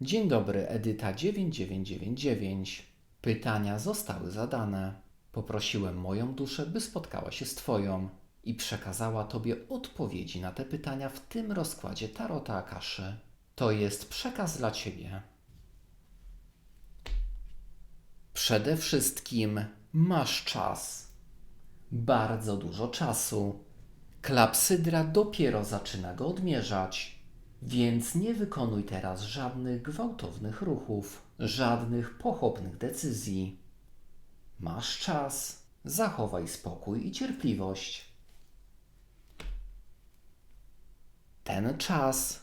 Dzień dobry, Edyta 9999. Pytania zostały zadane. Poprosiłem moją duszę, by spotkała się z Twoją i przekazała Tobie odpowiedzi na te pytania w tym rozkładzie Tarota Akaszy. To jest przekaz dla Ciebie. Przede wszystkim masz czas. Bardzo dużo czasu. Klapsydra dopiero zaczyna go odmierzać, więc nie wykonuj teraz żadnych gwałtownych ruchów, żadnych pochopnych decyzji. Masz czas. Zachowaj spokój i cierpliwość. Ten czas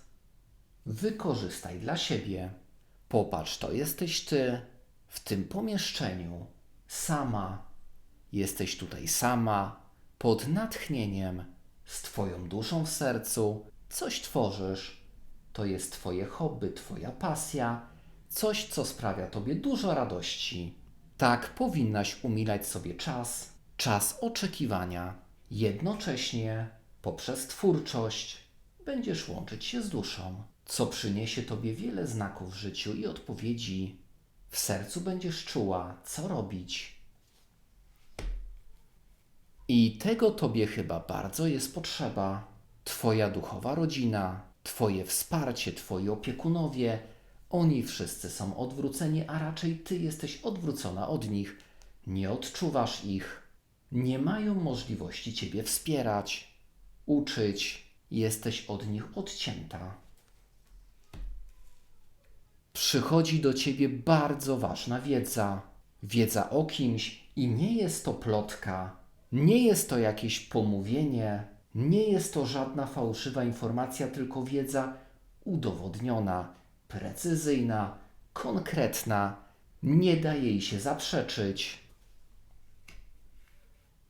wykorzystaj dla siebie. Popatrz, to jesteś ty w tym pomieszczeniu, sama. Jesteś tutaj sama, pod natchnieniem, z Twoją duszą w sercu. Coś tworzysz. To jest Twoje hobby, Twoja pasja, coś, co sprawia Tobie dużo radości. Tak powinnaś umilać sobie czas, czas oczekiwania. Jednocześnie, poprzez twórczość, będziesz łączyć się z duszą, co przyniesie Tobie wiele znaków w życiu i odpowiedzi. W sercu będziesz czuła, co robić. I tego Tobie chyba bardzo jest potrzeba. Twoja duchowa rodzina, Twoje wsparcie, Twoi opiekunowie, oni wszyscy są odwróceni, a raczej Ty jesteś odwrócona od nich. Nie odczuwasz ich. Nie mają możliwości Ciebie wspierać, uczyć. Jesteś od nich odcięta. Przychodzi do Ciebie bardzo ważna wiedza. Wiedza o kimś i nie jest to plotka, nie jest to jakieś pomówienie, nie jest to żadna fałszywa informacja, tylko wiedza udowodniona, precyzyjna, konkretna, nie da jej się zaprzeczyć.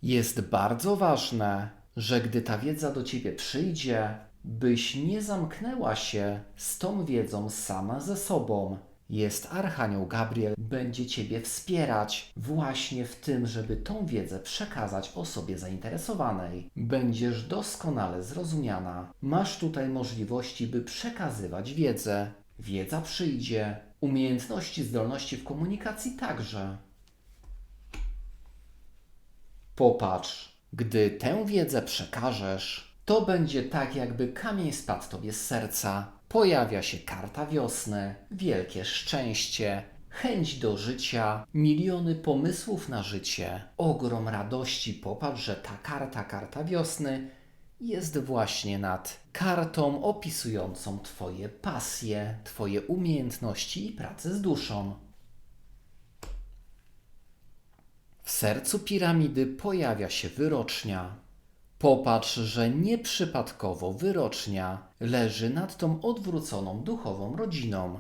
Jest bardzo ważne, że gdy ta wiedza do ciebie przyjdzie, byś nie zamknęła się z tą wiedzą sama ze sobą. Jest Archanioł Gabriel, będzie ciebie wspierać właśnie w tym, żeby tą wiedzę przekazać osobie zainteresowanej. Będziesz doskonale zrozumiana. Masz tutaj możliwości, by przekazywać wiedzę. Wiedza przyjdzie, umiejętności, zdolności w komunikacji także. Popatrz, gdy tę wiedzę przekażesz, to będzie tak, jakby kamień spadł tobie z serca. Pojawia się karta wiosny, wielkie szczęście, chęć do życia, miliony pomysłów na życie, ogrom radości. Popatrz, że ta karta, karta wiosny, jest właśnie nad kartą opisującą Twoje pasje, Twoje umiejętności i pracę z duszą. W sercu piramidy pojawia się wyrocznia. Popatrz, że nieprzypadkowo wyrocznia leży nad tą odwróconą duchową rodziną.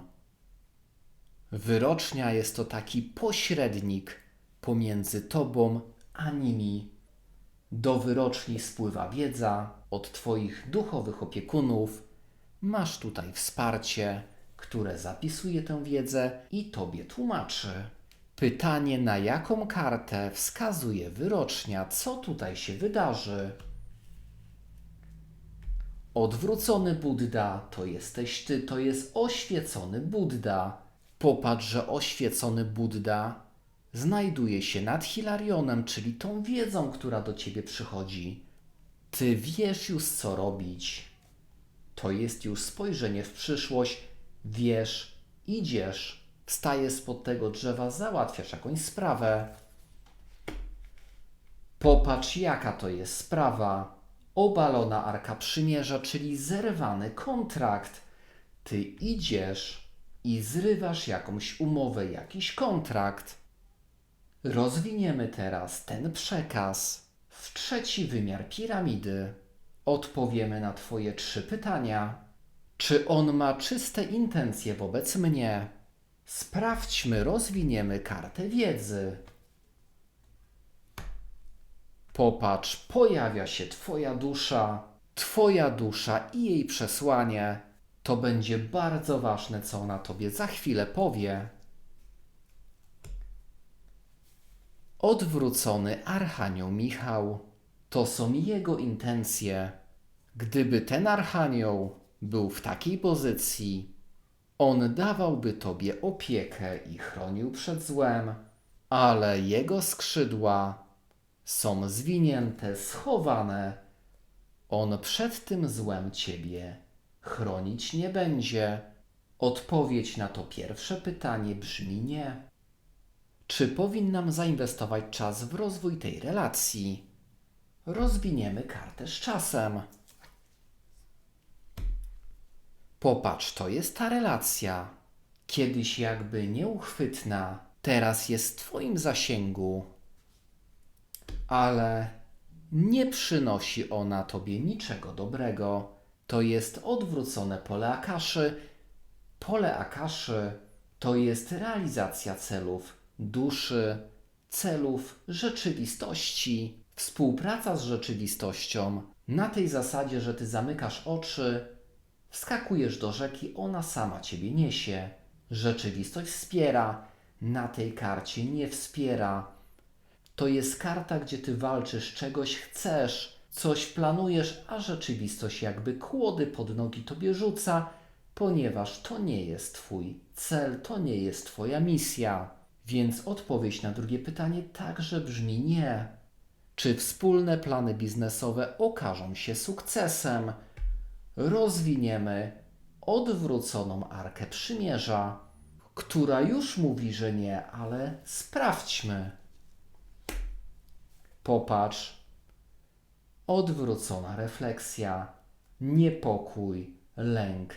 Wyrocznia jest to taki pośrednik pomiędzy tobą a nimi. Do wyroczni spływa wiedza od Twoich duchowych opiekunów. Masz tutaj wsparcie, które zapisuje tę wiedzę i Tobie tłumaczy. Pytanie, na jaką kartę wskazuje wyrocznia, co tutaj się wydarzy? Odwrócony Buddha to jesteś ty, to jest oświecony Buddha. Popatrz, że oświecony Buddha znajduje się nad Hilarionem, czyli tą wiedzą, która do ciebie przychodzi. Ty wiesz już, co robić. To jest już spojrzenie w przyszłość. Wiesz, idziesz, wstajesz spod tego drzewa, załatwiasz jakąś sprawę. Popatrz, jaka to jest sprawa. Obalona arka przymierza, czyli zerwany kontrakt. Ty idziesz i zrywasz jakąś umowę, jakiś kontrakt. Rozwiniemy teraz ten przekaz w trzeci wymiar piramidy. Odpowiemy na Twoje trzy pytania. Czy on ma czyste intencje wobec mnie? Sprawdźmy, rozwiniemy kartę wiedzy. Popatrz, pojawia się Twoja dusza, Twoja dusza i jej przesłanie. To będzie bardzo ważne, co ona Tobie za chwilę powie. Odwrócony Archanioł Michał. To są jego intencje. Gdyby ten Archanioł był w takiej pozycji, On dawałby tobie opiekę i chronił przed złem, ale jego skrzydła są zwinięte, schowane. On przed tym złem ciebie chronić nie będzie. Odpowiedź na to pierwsze pytanie brzmi nie. Czy powinnam zainwestować czas w rozwój tej relacji? Rozwiniemy kartę z czasem. Popatrz, to jest ta relacja. Kiedyś jakby nieuchwytna, teraz jest w Twoim zasięgu, ale nie przynosi ona Tobie niczego dobrego. To jest odwrócone pole Akaszy. Pole Akaszy to jest realizacja celów duszy, celów rzeczywistości, współpraca z rzeczywistością na tej zasadzie, że Ty zamykasz oczy, Wskakujesz do rzeki, ona sama ciebie niesie. Rzeczywistość wspiera, na tej karcie nie wspiera. To jest karta, gdzie ty walczysz, czegoś chcesz, coś planujesz, a rzeczywistość jakby kłody pod nogi tobie rzuca, ponieważ to nie jest twój cel, to nie jest twoja misja. Więc odpowiedź na drugie pytanie także brzmi nie. Czy wspólne plany biznesowe okażą się sukcesem? Rozwiniemy odwróconą arkę przymierza, która już mówi, że nie, ale sprawdźmy. Popatrz. Odwrócona refleksja, niepokój, lęk,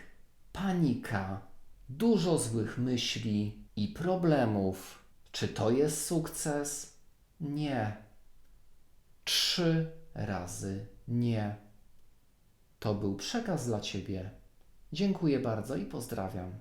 panika, dużo złych myśli i problemów. Czy to jest sukces? Nie. Trzy razy nie. To był przekaz dla Ciebie. Dziękuję bardzo i pozdrawiam.